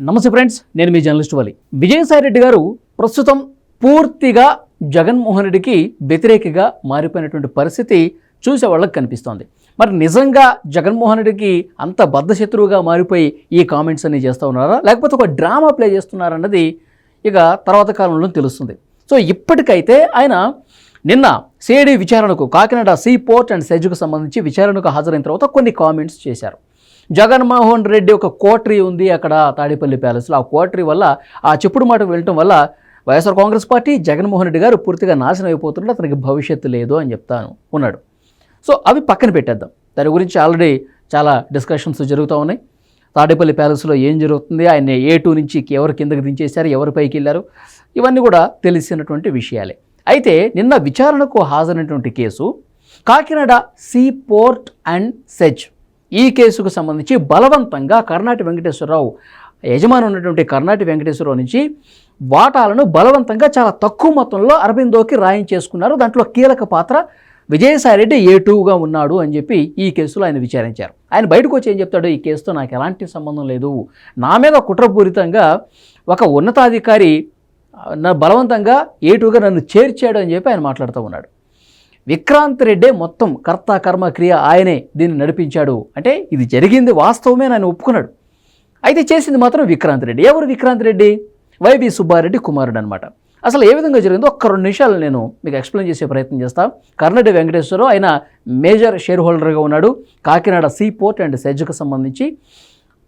నమస్తే ఫ్రెండ్స్ నేను మీ జర్నలిస్ట్ వాలి. విజయసాయి రెడ్డి గారు ప్రస్తుతం పూర్తిగా జగన్మోహన్ రెడ్డికి వ్యతిరేకగా మారిపోయినటువంటి పరిస్థితి చూసే వాళ్ళకి కనిపిస్తోంది. మరి నిజంగా జగన్మోహన్ రెడ్డికి అంత బద్ధశత్రువుగా మారిపోయి ఈ కామెంట్స్ అన్ని చేస్తూ ఉన్నారా? లేకపోతే ఒక డ్రామా ప్లే చేస్తున్నారన్నది ఇక తర్వాత కాలంలో తెలుస్తుంది. సో ఇప్పటికైతే ఆయన నిన్న సిఐడి విచారణకు కాకినాడ సీ పోర్ట్ అండ్ సెజ్కు సంబంధించి విచారణకు హాజరైన తర్వాత కొన్ని కామెంట్స్ చేశారు. జగన్మోహన్ రెడ్డి ఒక కోటరీ ఉంది అక్కడ తాడేపల్లి ప్యాలెస్లో. ఆ కోటరీ వల్ల ఆ చెప్పుడు మాట వెళ్ళటం వల్ల YSR Congress party Jaganmohan Reddy garu పూర్తిగా నాశనం అయిపోతున్నాడు అతనికి భవిష్యత్తు లేదు అని చెప్తాను ఉన్నాడు. సో అవి పక్కన పెట్టేద్దాం. దాని గురించి ఆల్రెడీ చాలా డిస్కషన్స్ జరుగుతూ ఉన్నాయి. తాడేపల్లి ప్యాలెస్లో ఏం జరుగుతుంది ఆయన ఏ టూ నుంచి ఎవరు కిందకి దించేశారు ఎవరు పైకి వెళ్ళారు ఇవన్నీ కూడా తెలిసినటువంటి విషయాలే. అయితే నిన్న విచారణకు హాజరైనటువంటి case Kakinada sea port and SEZ ఈ కేసుకు సంబంధించి బలవంతంగా కర్ణాటి వెంకటేశ్వరరావు యజమాని ఉన్నటువంటి కర్ణాటి వెంకటేశ్వరరావు నుంచి వాటాలను బలవంతంగా చాలా తక్కువ మొత్తంలో అరబిందోకి రాయించేసుకున్నారు దాంట్లో కీలక పాత్ర విజయసాయిరెడ్డి ఏ టూగా ఉన్నాడు అని చెప్పి ఈ కేసులో ఆయన విచారించారు. ఆయన బయటకు వచ్చి ఏం చెప్తాడు? ఈ కేసుతో నాకు ఎలాంటి సంబంధం లేదు. నా మీద కుట్రపూరితంగా ఒక ఉన్నతాధికారి నా బలవంతంగా ఏటుగా నన్ను చేర్చాడు అని చెప్పి ఆయన మాట్లాడుతూ ఉన్నాడు. విక్రాంత్ రెడ్డే మొత్తం కర్త కర్మ క్రియ ఆయనే దీన్ని నడిపించాడు. అంటే ఇది జరిగింది వాస్తవమే ఆయన ఒప్పుకున్నాడు. అయితే చేసింది మాత్రం విక్రాంత్ రెడ్డి. ఎవరు విక్రాంత్ రెడ్డి? వైవి సుబ్బారెడ్డి కుమారుడు అనమాట అసలు ఏ విధంగా జరిగిందో ఒక్క రెండు నిమిషాలు నేను మీకు ఎక్స్ప్లెయిన్ చేసే ప్రయత్నం చేస్తా. కర్ణాటి వెంకటేశ్వరరావు ఆయన మేజర్ షేర్ హోల్డర్గా ఉన్నాడు. కాకినాడ సీ పోర్ట్ అండ్ సెజ్కు సంబంధించి.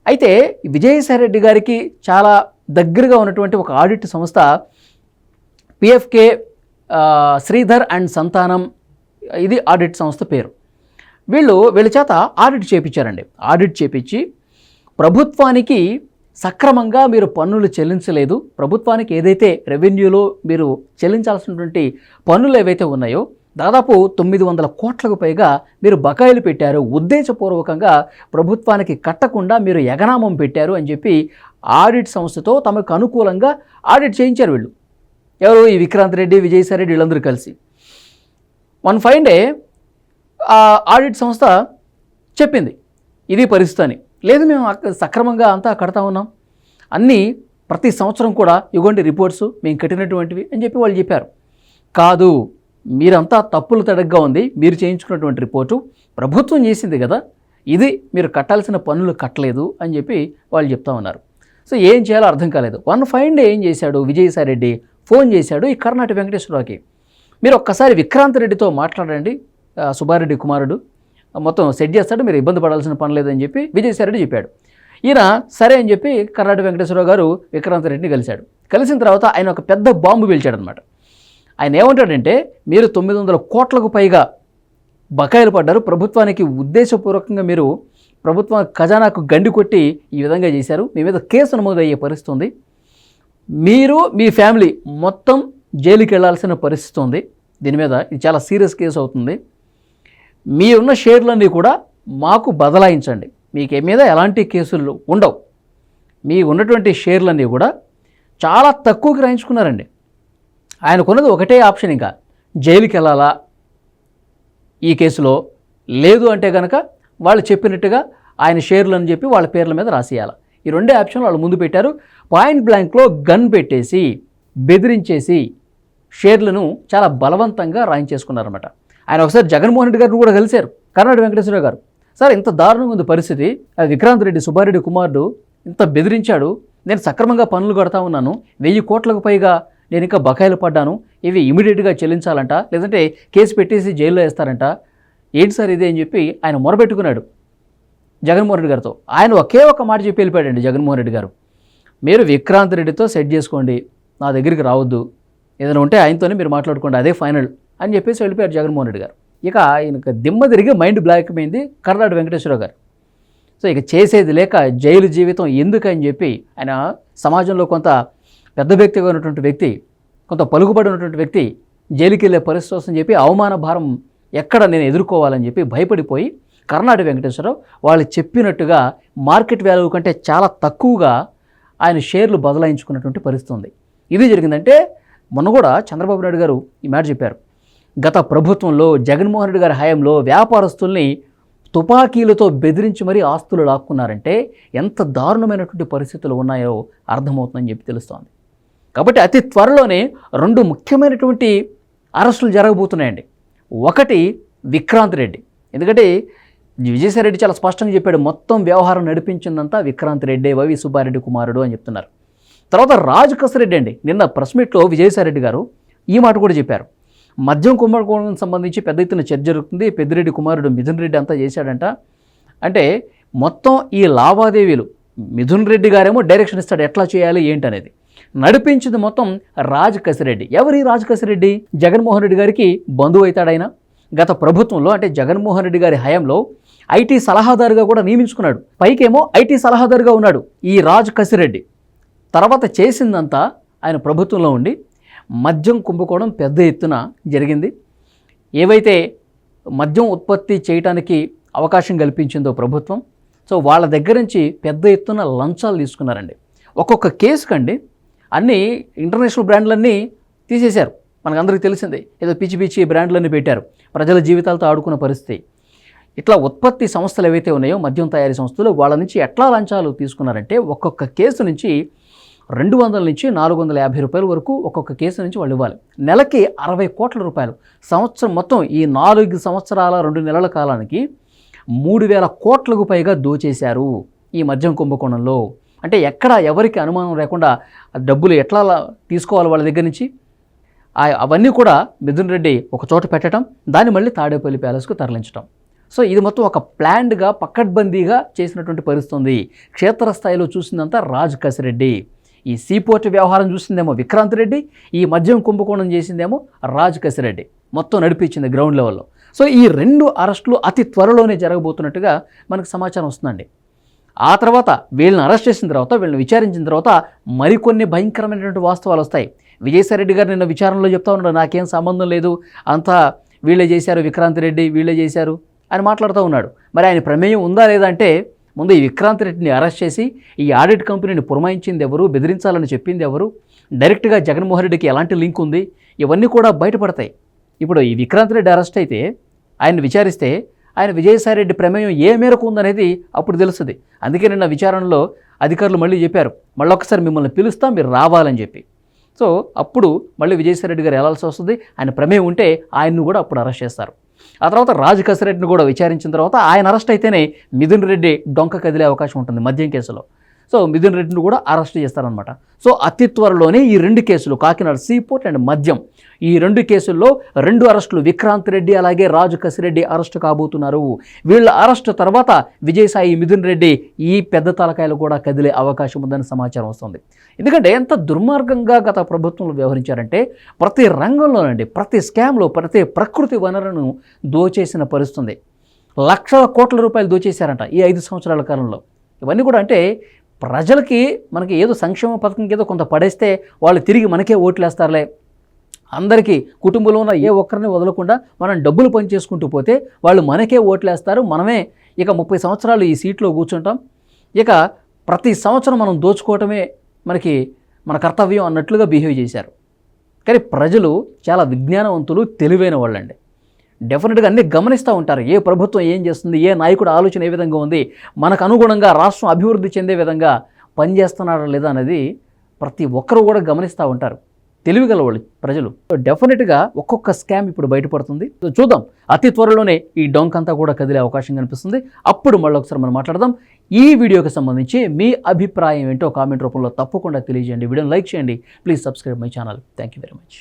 అయితే విజయసాయి రెడ్డి గారికి చాలా దగ్గరగా ఉన్నటువంటి ఒక ఆడిట్ సంస్థ పిఎఫ్కే శ్రీధర్ అండ్ సంతానం ఇది ఆడిట్ సంస్థ పేరు. వీళ్ళు వీళ్ళ చేత ఆడిట్ చేపించారండి. ఆడిట్ చేపించి ప్రభుత్వానికి సక్రమంగా మీరు పన్నులు చెల్లించలేదు. ప్రభుత్వానికి ఏదైతే రెవెన్యూలో మీరు చెల్లించాల్సినటువంటి పన్నులు ఏవైతే ఉన్నాయో దాదాపు తొమ్మిది వందల కోట్లకు పైగా మీరు బకాయిలు పెట్టారు. ఉద్దేశపూర్వకంగా ప్రభుత్వానికి కట్టకుండా మీరు ఎగనామం పెట్టారు అని చెప్పి ఆడిట్ సంస్థతో తమకు అనుకూలంగా ఆడిట్ చేయించారు వీళ్ళు. ఎవరు? ఈ విక్రాంత్ రెడ్డి విజయసాయి రెడ్డి వీళ్ళందరూ కలిసి. వన్ ఫైవ్ డే ఆ ఆడిట్ సంస్థ చెప్పింది ఇది పరిస్థితి అని. లేదు మేము సక్రమంగా అంతా కడతా ఉన్నాం. అన్నీ ప్రతి సంవత్సరం కూడా ఇవ్వండి రిపోర్ట్స్ మేము కట్టినటువంటివి అని చెప్పి వాళ్ళు చెప్పారు. కాదు మీరంతా తప్పులు తడగ్గా ఉంది మీరు చేయించుకున్నటువంటి రిపోర్టు ప్రభుత్వం చేసింది కదా ఇది మీరు కట్టాల్సిన పనులు కట్టలేదు అని చెప్పి వాళ్ళు చెప్తా ఉన్నారు. సో ఏం చేయాలో అర్థం కాలేదు. వన్ ఫైవ్ డే ఏం చేశాడు? విజయసాయి రెడ్డి ఫోన్ చేశాడు ఈ కర్ణాటక వెంకటేశ్వరరావుకి. మీరు ఒక్కసారి విక్రాంత్ రెడ్డితో మాట్లాడండి. సుబ్బారెడ్డి కుమారుడు. మొత్తం సెట్ చేస్తాడు మీరు ఇబ్బంది పడాల్సిన పని లేదని చెప్పి విజయసాయిరెడ్డి చెప్పాడు. ఈయన సరే అని చెప్పి కర్ణాటక వెంకటేశ్వరరావు గారు విక్రాంత్ రెడ్డిని కలిశాడు. కలిసిన తర్వాత ఆయన ఒక పెద్ద బాంబు పిలిచాడనమాట ఆయన ఏమంటాడంటే మీరు తొమ్మిది వందల కోట్లకు పైగా బకాయిలు పడ్డారు ప్రభుత్వానికి ఉద్దేశపూర్వకంగా మీరు ప్రభుత్వ ఖజానాకు గండి కొట్టి ఈ విధంగా చేశారు మీ మీద కేసు నమోదయ్యే పరిస్థితి ఉంది. మీరు మీ ఫ్యామిలీ మొత్తం జైలుకి వెళ్ళాల్సిన పరిస్థితి ఉంది. దీని మీద ఇది చాలా సీరియస్ కేసు అవుతుంది. మీ ఉన్న షేర్లన్నీ కూడా మాకు బదలాయించండి. మీకు మీద ఎలాంటి కేసులు ఉండవు. మీ ఉన్నటువంటి షేర్లన్నీ కూడా చాలా తక్కువ రాయించుకున్నారండి ఆయనకున్నది ఒకటే ఆప్షన్ ఇంకా. జైలుకి వెళ్ళాలా ఈ కేసులో లేదు అంటే కనుక వాళ్ళు చెప్పినట్టుగా ఆయన షేర్లు అని చెప్పి వాళ్ళ పేర్ల మీద రాసేయాలి? ఈ రెండే ఆప్షన్లు వాళ్ళు ముందు పెట్టారు. పాయింట్ బ్లాంక్లో గన్ పెట్టేసి బెదిరించేసి షేర్లను చాలా బలవంతంగా రాయించేసుకున్నారన్నమాట. ఆయన ఒకసారి జగన్మోహన్ రెడ్డి గారిని కూడా కలిశారు. కర్ణాటక వెంకటేశ్వర గారు. సార్ ఇంత దారుణంగా ఉంది పరిస్థితి. అది విక్రాంత్ రెడ్డి సుబ్బారెడ్డి కుమారుడు ఇంత బెదిరించాడు. నేను సక్రమంగా పనులు కడతా ఉన్నాను. వెయ్యి కోట్లకు పైగా నేను ఇంకా బకాయిలు పడ్డాను. ఇవి ఇమీడియట్గా చెల్లించాలంట. లేదంటే కేసు పెట్టేసి జైల్లో వేస్తారంట. ఏంటి సార్ ఇదే అని చెప్పి ఆయన మొరబెట్టుకున్నాడు జగన్మోహన్ రెడ్డి గారితో. ఆయన ఒకే ఒక మాట చెప్పి వెళ్ళిపోయాడండి జగన్మోహన్ రెడ్డి గారు. మీరు విక్రాంత్ రెడ్డితో సెట్ చేసుకోండి. నా దగ్గరికి రావద్దు. ఏదైనా ఉంటే ఆయనతోనే మీరు మాట్లాడుకోండి అదే ఫైనల్ అని చెప్పేసి వెళ్ళిపోయారు జగన్మోహన్ రెడ్డి గారు. ఇక ఆయనకు దిమ్మ తిరిగి మైండ్ బ్లాక్ అయింది కర్ణాటక వెంకటేశ్వరరావు గారు. సో ఇక చేసేది లేక జైలు జీవితం ఎందుకని చెప్పి ఆయన సమాజంలో కొంత పెద్ద వ్యక్తిగా ఉన్నటువంటి వ్యక్తి కొంత పలుకుబడి ఉన్నటువంటి వ్యక్తి జైలుకి వెళ్ళే పరిస్థితి వస్తుందని చెప్పి అవమాన భారం ఎక్కడ నేను ఎదుర్కోవాలని చెప్పి భయపడిపోయి కర్ణాటక వెంకటేశ్వరరావు వాళ్ళు చెప్పినట్టుగా మార్కెట్ వాల్యూ కంటే చాలా తక్కువగా ఆయన షేర్లు బదలాయించుకున్నటువంటి పరిస్థితి ఉంది. ఇది జరిగిందంటే మొన్న కూడా చంద్రబాబు నాయుడు గారు ఈ మాట చెప్పారు. గత ప్రభుత్వంలో జగన్మోహన్ రెడ్డి గారి హయాంలో వ్యాపారస్తుల్ని తుపాకీలతో బెదిరించి మరీ ఆస్తులు లాక్కున్నారంటే ఎంత దారుణమైనటువంటి పరిస్థితులు ఉన్నాయో అర్థమవుతుందని చెప్పి తెలుస్తోంది. కాబట్టి అతి త్వరలోనే రెండు ముఖ్యమైనటువంటి అరెస్టులు జరగబోతున్నాయండి. ఒకటి విక్రాంత్ రెడ్డి. ఎందుకంటే విజయసాయి రెడ్డి చాలా స్పష్టంగా చెప్పాడు మొత్తం వ్యవహారం నడిపించిందంతా విక్రాంత్ రెడ్డి వైవి సుబ్బారెడ్డి కుమారుడు అని చెప్తున్నారు. తర్వాత రాజు కసిరెడ్డి అండి. నిన్న ప్రెస్ మీట్లో విజయసాయిరెడ్డి గారు ఈ మాట కూడా చెప్పారు. మద్యం కుంభకోణం సంబంధించి పెద్ద ఎత్తున చర్చ జరుగుతుంది. పెద్దిరెడ్డి కుమారుడు మిథున్ రెడ్డి అంతా చేశాడంట. అంటే మొత్తం ఈ లావాదేవీలు మిథున్ రెడ్డి గారేమో డైరెక్షన్ ఇస్తాడు. ఎట్లా చేయాలి ఏంటనేది. నడిపించింది మొత్తం రాజ్ కసిరెడ్డి. ఎవరి రాజ్ కసిరెడ్డి? జగన్మోహన్ రెడ్డి గారికి బంధువు అవుతాడైనా? గత ప్రభుత్వంలో అంటే జగన్మోహన్ రెడ్డి గారి హయాంలో ఐటీ సలహాదారుగా కూడా నియమించుకున్నాడు. పైకేమో ఐటీ సలహాదారుగా ఉన్నాడు ఈ రాజ్ కసిరెడ్డి. తర్వాత చేసిందంతా ఆయన ప్రభుత్వంలో ఉండి మద్యం కుంభకోణం పెద్ద ఎత్తున జరిగింది. ఏవైతే మద్యం ఉత్పత్తి చేయడానికి అవకాశం కల్పించిందో ప్రభుత్వం సో వాళ్ళ దగ్గర నుంచి పెద్ద ఎత్తున లంచాలు తీసుకున్నారండి. ఒక్కొక్క కేసుకండి అన్నీ ఇంటర్నేషనల్ బ్రాండ్లన్నీ తీసేశారు. మనకందరికీ తెలిసిందే ఏదో పిచ్చి పిచ్చి బ్రాండ్లన్నీ పెట్టారు ప్రజల జీవితాలతో ఆడుకున్న పరిస్థితి. ఇట్లా ఉత్పత్తి సంస్థలు ఏవైతే ఉన్నాయో మద్యం తయారీ సంస్థలు వాళ్ళ నుంచి ఎట్లా లంచాలు తీసుకున్నారంటే ఒక్కొక్క కేసు నుంచి రెండు వందల నుంచి నాలుగు వందల యాభై రూపాయల వరకు ఒక్కొక్క కేసు నుంచి వాళ్ళు ఇవ్వాలి. నెలకి అరవై కోట్ల రూపాయలు. సంవత్సరం మొత్తం ఈ నాలుగు సంవత్సరాల రెండు నెలల కాలానికి మూడు వేల కోట్లకు పైగా దోచేశారు ఈ మద్యం కుంభకోణంలో. అంటే ఎక్కడ ఎవరికి అనుమానం లేకుండా డబ్బులు ఎట్లా తీసుకోవాలి వాళ్ళ దగ్గర నుంచి? అవన్నీ కూడా మిథున్ రెడ్డి ఒక చోట పెట్టడం దాన్ని మళ్ళీ తాడేపల్లి ప్యాలెస్కు తరలించడం. సో ఇది మొత్తం ఒక ప్లాన్డ్గా పక్కడ్బందీగా చేసినటువంటి పరిస్థితుంది. క్షేత్రస్థాయిలో చూసిందంతా రాజ్ కసిరెడ్డి. ఈ సీపోర్ట్ వ్యవహారం చూసిందేమో విక్రాంత్ రెడ్డి ఈ మద్యం కుంభకోణం చేసిందేమో రాజ్ కసిరెడ్డి మొత్తం నడిపించింది గ్రౌండ్ లెవెల్లో సో ఈ రెండు అరెస్టులు అతి త్వరలోనే జరగబోతున్నట్టుగా మనకు సమాచారం వస్తుందండి. ఆ తర్వాత వీళ్ళని అరెస్ట్ చేసిన తర్వాత వీళ్ళని విచారించిన తర్వాత మరికొన్ని భయంకరమైనటువంటి వాస్తవాలు వస్తాయి. విజయసాయిరెడ్డి గారు నిన్న విచారణలో చెప్తా ఉన్నాడు నాకేం సంబంధం లేదు. అంతా వీళ్ళే చేశారు విక్రాంత్ రెడ్డి వీళ్ళే చేశారు అని మాట్లాడుతూ ఉన్నాడు. మరి ఆయన ప్రమేయం ఉందా లేదా అంటే ముందు ఈ విక్రాంత్ రెడ్డిని అరెస్ట్ చేసి ఈ ఆడిట్ కంపెనీని పురమాయించింది ఎవరు బెదిరించాలని చెప్పింది ఎవరు డైరెక్ట్గా జగన్మోహన్ రెడ్డికి ఎలాంటి లింక్ ఉంది ఇవన్నీ కూడా బయటపడతాయి. ఇప్పుడు ఈ విక్రాంత్ రెడ్డి అరెస్ట్ అయితే ఆయన విచారిస్తే ఆయన విజయసాయి రెడ్డి ప్రమేయం ఏ మేరకు ఉందనేది అప్పుడు తెలుస్తుంది. అందుకే నిన్న విచారణలో అధికారులు మళ్ళీ చెప్పారు మళ్ళొకసారి మిమ్మల్ని పిలుస్తాం మీరు రావాలని చెప్పి. సో అప్పుడు మళ్ళీ విజయసాయి రెడ్డి గారు వెళ్ళాల్సి వస్తుంది ఆయన ప్రమేయం ఉంటే ఆయన్ను కూడా అప్పుడు అరెస్ట్ చేస్తారు. ఆ తర్వాత రాజు కసిరెడ్డిని కూడా విచారించిన తర్వాత ఆయన అరెస్ట్ అయితేనే మిథున్ రెడ్డి డొంక కదిలే అవకాశం ఉంటుంది మద్యం కేసులో. సో మిథున్ రెడ్డిని కూడా అరెస్ట్ చేస్తారనమాట సో అతి త్వరలోనే ఈ రెండు కేసులు కాకినాడ సీపోర్ట్ అండ్ మద్యం. ఈ రెండు కేసుల్లో రెండు అరెస్టులు విక్రాంత్ రెడ్డి అలాగే రాజు కసిరెడ్డి అరెస్ట్ కాబోతున్నారు. వీళ్ళ అరెస్ట్ తర్వాత విజయసాయి మిథున్ రెడ్డి ఈ పెద్ద తలకాయలు కూడా కదిలే అవకాశం ఉందని సమాచారం వస్తుంది. ఎందుకంటే ఎంత దుర్మార్గంగా గత ప్రభుత్వంలో వ్యవహరించారంటే ప్రతి రంగంలోనండి ప్రతి స్కామ్లో ప్రతి ప్రకృతి వనరులను దోచేసిన పరిస్థితుంది. లక్షల కోట్ల రూపాయలు దోచేశారంట ఈ ఐదు సంవత్సరాల కాలంలో. ఇవన్నీ కూడా అంటే ప్రజలకి మనకి ఏదో సంక్షేమ పథకం కింద కొంత పడేస్తే వాళ్ళు తిరిగి మనకే ఓట్లేస్తారులే. అందరికీ కుటుంబంలో ఉన్న ఏ ఒక్కరిని వదలకుండా మనం డబ్బులు పనిచేసుకుంటూ పోతే వాళ్ళు మనకే ఓట్లేస్తారు. మనమే ఇక ముప్పై సంవత్సరాలు ఈ సీట్లో కూర్చుంటాం. ఇక ప్రతి సంవత్సరం మనం దోచుకోవటమే మనకి మన కర్తవ్యం అన్నట్లుగా బిహేవ్ చేశారు. కానీ ప్రజలు చాలా విజ్ఞానవంతులు తెలివైన వాళ్ళండి. డెఫినెట్గా అన్నీ గమనిస్తూ ఉంటారు. ఏ ప్రభుత్వం ఏం చేస్తుంది ఏ నాయకుడు ఆలోచన ఏ విధంగా ఉంది మనకు అనుగుణంగా రాష్ట్రం అభివృద్ధి చెందే విధంగా పనిచేస్తున్నారా లేదా అనేది ప్రతి ఒక్కరు కూడా గమనిస్తూ ఉంటారు. తెలివిగల వాళ్ళు ప్రజలు. డెఫినెట్గా ఒక్కొక్క స్కామ్ ఇప్పుడు బయటపడుతుంది. చూద్దాం. అతి త్వరలోనే ఈ డొంక్ అంతా కూడా కదిలే అవకాశం కనిపిస్తుంది. అప్పుడు మళ్ళీ ఒకసారి మనం మాట్లాడదాం. ఈ వీడియోకి సంబంధించి మీ అభిప్రాయం ఏంటో కామెంట్ రూపంలో తప్పకుండా తెలియజేయండి. వీడియోని లైక్ చేయండి. Please subscribe my channel. Thank you very much